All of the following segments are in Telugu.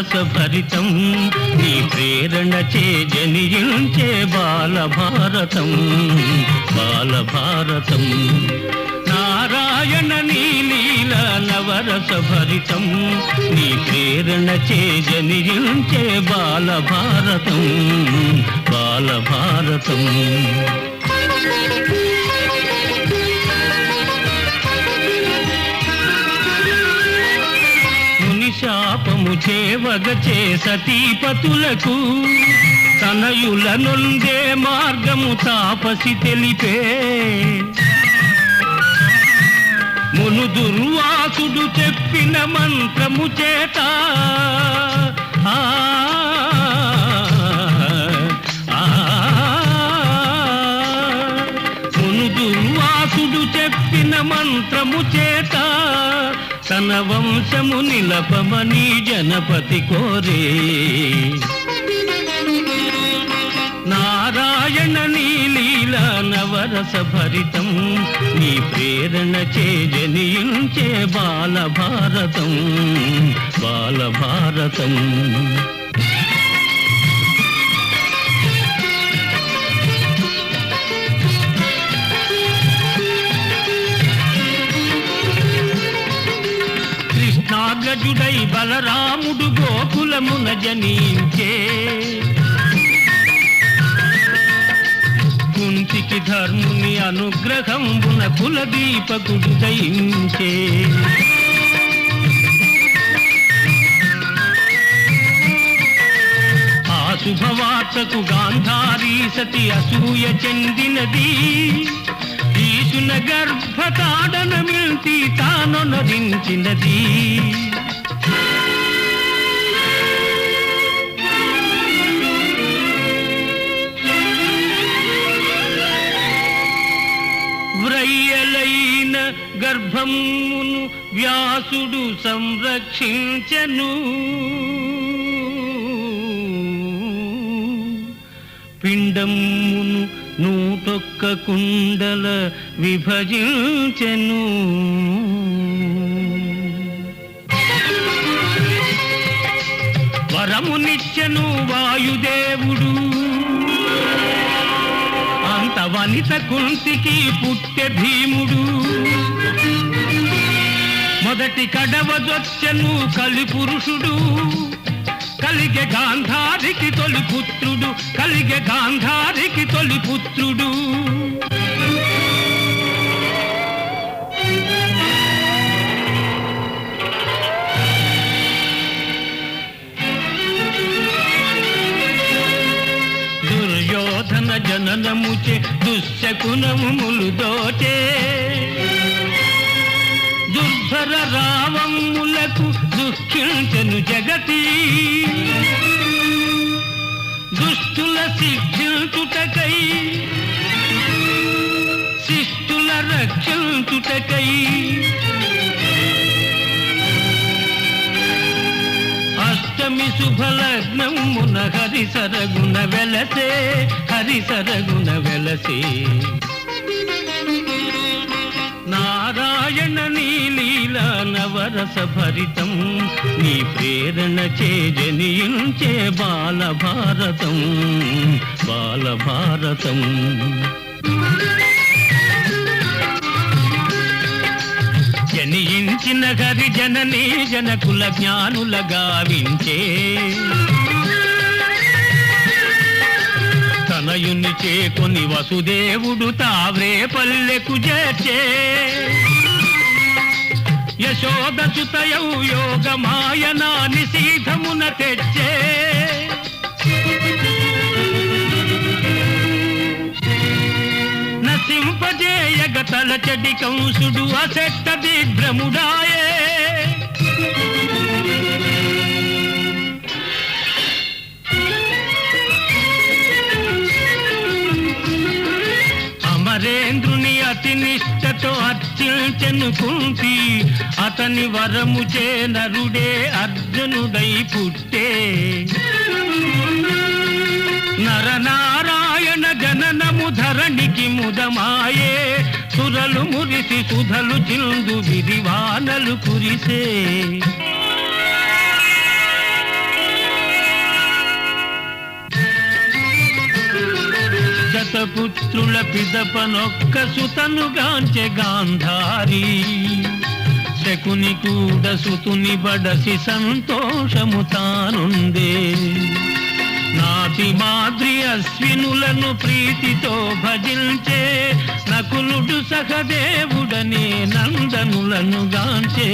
నవరస భరితం నీ ప్రేరణ చే జనియించే బాల భారతం బాల భారతం నారాయణ నీలీల నవరస భరితం నీ ప్రేరణ చే జనియించే బాల భారతం సేవగ చేవగ తనయుల నొందే మార్గము తాపసి తెలిపే మును దుర్వాసుడు చెప్పిన మంత్రము చేత మును దుర్వాసుడు చెప్పిన మంత్రము చేత తన వంశము నిలపమని జనపతి కోరే. నారాయణ నీలీల నవరస భరితం నీ ప్రేరణ చే జనియించే బాల బలరాముడు గోకులమున జనించే. కుంతికి ధర్ముని అనుగ్రహంబున కులదీపకుడు దయించే. ఆ శుభవార్తకు గాంధారీ సతి అసూయ చెందినది. ఈశున గర్భతాడన మిల్తి తానొనరించినది. గర్భమును వ్యాసుడు సంరక్షించను. పిండమును నూటొక్క కుండల విభజించను. వరమునిచ్చను వాయుదేవుడు. వనిత కుంతికి పుట్టె భీముడు. మొదటి కడవదొచ్చెను కలి పురుషుడు. కలిగే గాంధారికి తొలి పుత్రుడు కలిగే గాంధారికి తొలి పుత్రుడు. దుర్యోధన దుశ్శకునములు దోచే దుర్భర రావములకు దుఃఖించను జగతి. దుష్టుల శిక్షించుటకై శిష్టుల రక్షించుటకై. అష్టమి శుభలగ్నమున హరి సరగుణ వెలసే హరి సరగుణ వెలసే. నారాయణ నీలీల నవరస భరితం నీ ప్రేరణ చే జనియించే బాల భారతం జనించిన భారతం జనియించిన జననీ జనకుల జ్ఞానుల గావించే. తనయుని చేకొని వసుదేవుడు తావ్రే పల్లెకు చేర్చే. యశోద సుతయౌ యోగ మాయనా నిశీధమున తెచ్చే. తల తలచడి కంసుడు అసెట్ట దిగ్భ్రముడాయే అమరేంద్రుని అతి నిష్టతో అర్చించెను కుంతి అతని వరము చే నరుడే అర్జునుడై పుట్టే. నరనా చలనము ధరణికి ముదమాయే సురలు మురిసి సుధలు చిందు విరివానలు కురిసే. జతపుత్రుల పిదపనొక్క సుతను గాంచె గాంధారి. శకుని కూడ సుతుని బడసి సంతోషము తానుందే. నాతి మాద్రి అశ్వినులను ప్రీతితో భజించే నకులుడు సహదేవుడని నందనులను గాంచే.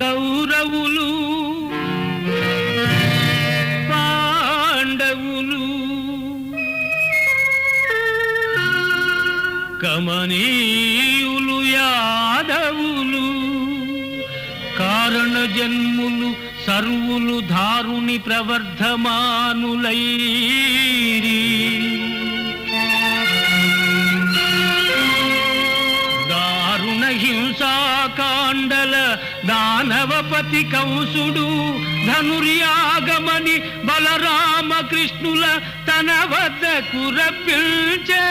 కౌరవులు పాండవులు కమనీయులు యాదవులు కారణ జన్ములు సర్వులు దారుని ప్రవర్ధమానులైరి. దారుణ హింసాకాండల దానవపతి కంసుడు ధనుర్యాగమని బలరామకృష్ణుల తన వద్దకు రప్పించే.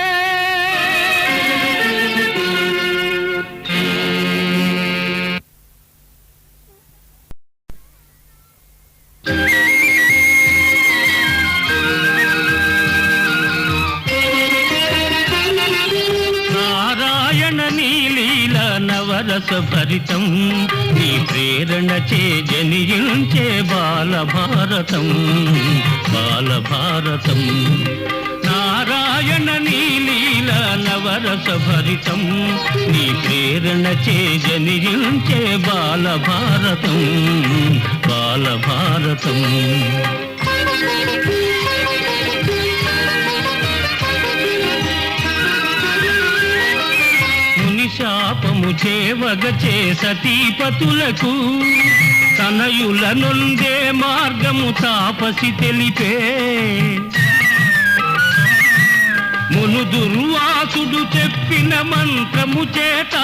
భరితం నీ ప్రేరణ చే జనియించే బాలభారతం. బాలభారతం. నారాయణ నీలీల నవరస భరితం. నీ ప్రేరణ చే జనియించే బాలభారతం. బాలభారతం. శాపము చేవగ చే సతీపతులకు తనయుల నొందే మార్గము తాపసి తెలిపే మును దుర్వాసుడు చెప్పిన మంత్రము చేత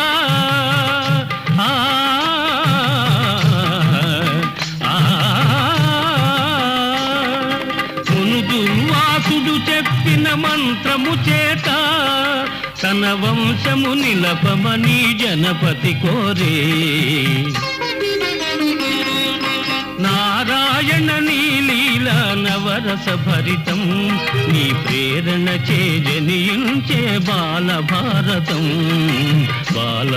మును దుర్వాసుడు చెప్పిన మంత్రము చేత తన వంశము నిలపమని జనపతి కోరే. నారాయణ నీలీల నవరస భరితం నీ ప్రేరణ చే జనించే బాల భారతం. బాల